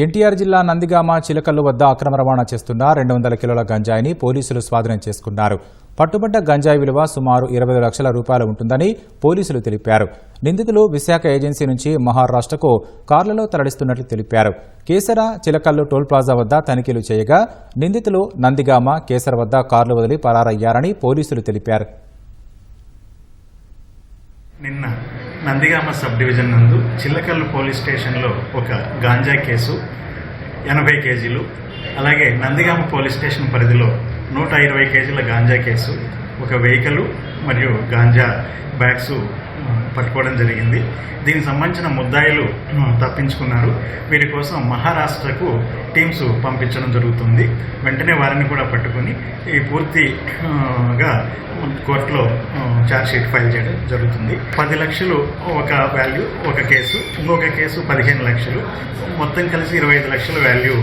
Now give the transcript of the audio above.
ఎన్టీఆర్ జిల్లా నందిగామ చిలకల్లు వద్ద అక్రమ రవాణా చేస్తున్న రెండు వందల కిలోల గంజాయిని పోలీసులు స్వాధీనం చేసుకున్నారు. పట్టుబడ్డ గంజాయి విలువ సుమారు ఇరవై లక్షల రూపాయలు ఉంటుందని పోలీసులు తెలిపారు. నిందితులు విశాఖ ఏజెన్సీ నుంచి మహారాష్ట్రకు కార్లలో తరలిస్తున్నట్లు తెలిపారు. కేసర చిలకల్లు టోల్ ప్లాజా వద్ద తనిఖీలు చేయగా నిందితులు నందిగామ కేసర వద్ద కార్లు వదిలి పరారయ్యారని పోలీసులు తెలిపారు. నిన్న నందిగామ సబ్ డివిజన్ నందు చిల్లకల్లు పోలీస్ స్టేషన్లో ఒక గాంజా కేసు ఎనభై కేజీలు అలాగే నందిగామ పోలీస్ స్టేషన్ పరిధిలో నూట ఇరవై కేజీల గాంజా కేసు ఒక వెహికల్ మరియు గాంజా బ్యాగ్స్ పట్టుకోవడం జరిగింది. దీనికి సంబంధించిన ముద్దాయిలు తప్పించుకున్నారు. వీరి కోసం మహారాష్ట్రకు టీమ్స్ పంపించడం జరుగుతుంది. వెంటనే వారిని కూడా పట్టుకొని ఈ పూర్తి గా కోర్టులో షీట్ ఫైల్ చేయడం జరుగుతుంది. పది లక్షలు ఒక వాల్యూ ఒక కేసు ఇంకొక కేసు పదిహేను లక్షలు. మొత్తం కలిసి ఇరవై ఐదు లక్షల వాల్యూ